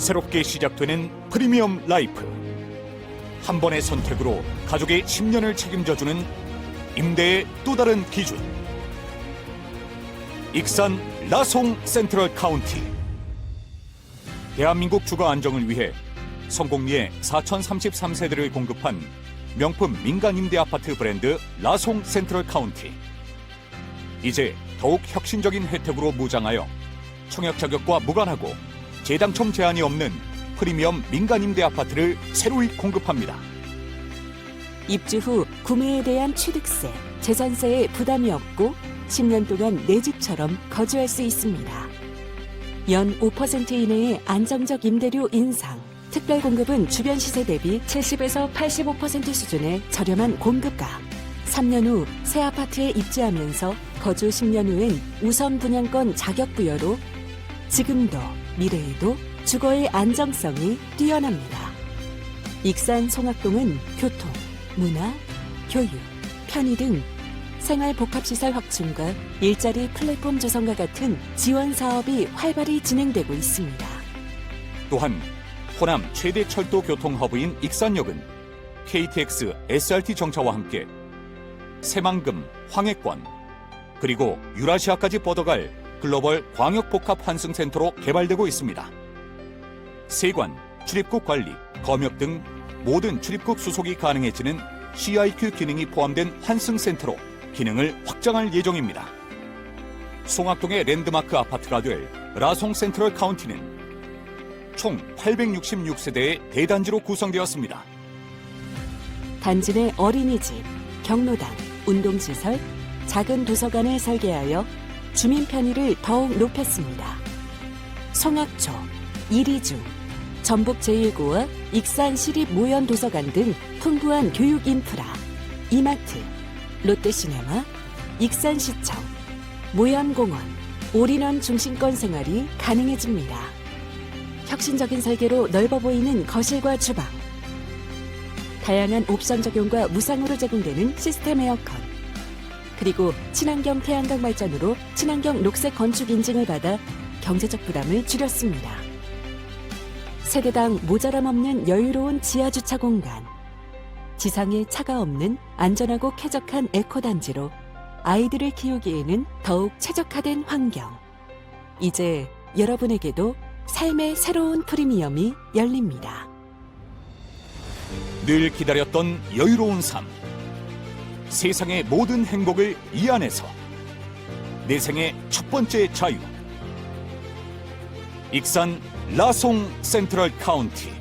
새롭게 시작되는 프리미엄 라이프. 한 번의 선택으로 가족의 10년을 책임져주는 임대의 또 다른 기준. 익산 라송 센트럴 카운티. 대한민국 주거 안정을 위해 성공리에 4,033세대를 공급한 명품 민간 임대 아파트 브랜드 라송 센트럴 카운티. 이제 더욱 혁신적인 혜택으로 무장하여 청약 자격과 무관하고 재당첨 제한이 없는 프리미엄 민간 임대 아파트를 새로이 공급합니다. 입주 후 구매에 대한 취득세, 재산세에 부담이 없고 10년 동안 내 집처럼 거주할 수 있습니다. 연 5% 이내의 안정적 임대료 인상, 특별 공급은 주변 시세 대비 70에서 85% 수준의 저렴한 공급가. 3년 후 새 아파트에 입주하면서 거주 10년 후엔 우선 분양권 자격 부여로 지금도 미래에도 주거의 안정성이 뛰어납니다. 익산 송악동은 교통, 문화, 교육, 편의 등 생활 복합시설 확충과 일자리 플랫폼 조성과 같은 지원 사업이 활발히 진행되고 있습니다. 또한 호남 최대 철도 교통 허브인 익산역은 KTX SRT 정차와 함께 새만금, 황해권 그리고 유라시아까지 뻗어갈 글로벌 광역 복합 환승 센터로 개발되고 있습니다. 세관, 출입국 관리, 검역 등 모든 출입국 수속이 가능해지는 CIQ 기능이 포함된 환승 센터로 기능을 확장할 예정입니다. 송악동의 랜드마크 아파트가 될 라송 센트럴 카운티는 총 866세대의 대단지로 구성되었습니다. 단지 내 어린이집, 경로당, 운동시설, 작은 도서관을 설계하여 주민 편의를 더욱 높였습니다. 송악초, 이리중, 전북 제1고와 익산 시립 모현 도서관 등 풍부한 교육 인프라, 이마트, 롯데시네마, 익산시청, 모현공원, 올인원 중심권 생활이 가능해집니다. 혁신적인 설계로 넓어 보이는 거실과 주방, 다양한 옵션 적용과 무상으로 제공되는 시스템 에어컨, 그리고 친환경 태양광 발전으로 친환경 녹색 건축 인증을 받아 경제적 부담을 줄였습니다. 세대당 모자람 없는 여유로운 지하 주차 공간, 지상에 차가 없는 안전하고 쾌적한 에코 단지로 아이들을 키우기에는 더욱 최적화된 환경. 이제 여러분에게도 삶의 새로운 프리미엄이 열립니다. 늘 기다렸던 여유로운 삶. 세상의 모든 행복을 이 안에서. 내 생의 첫 번째 자유. 익산 라송 센트럴 카운티.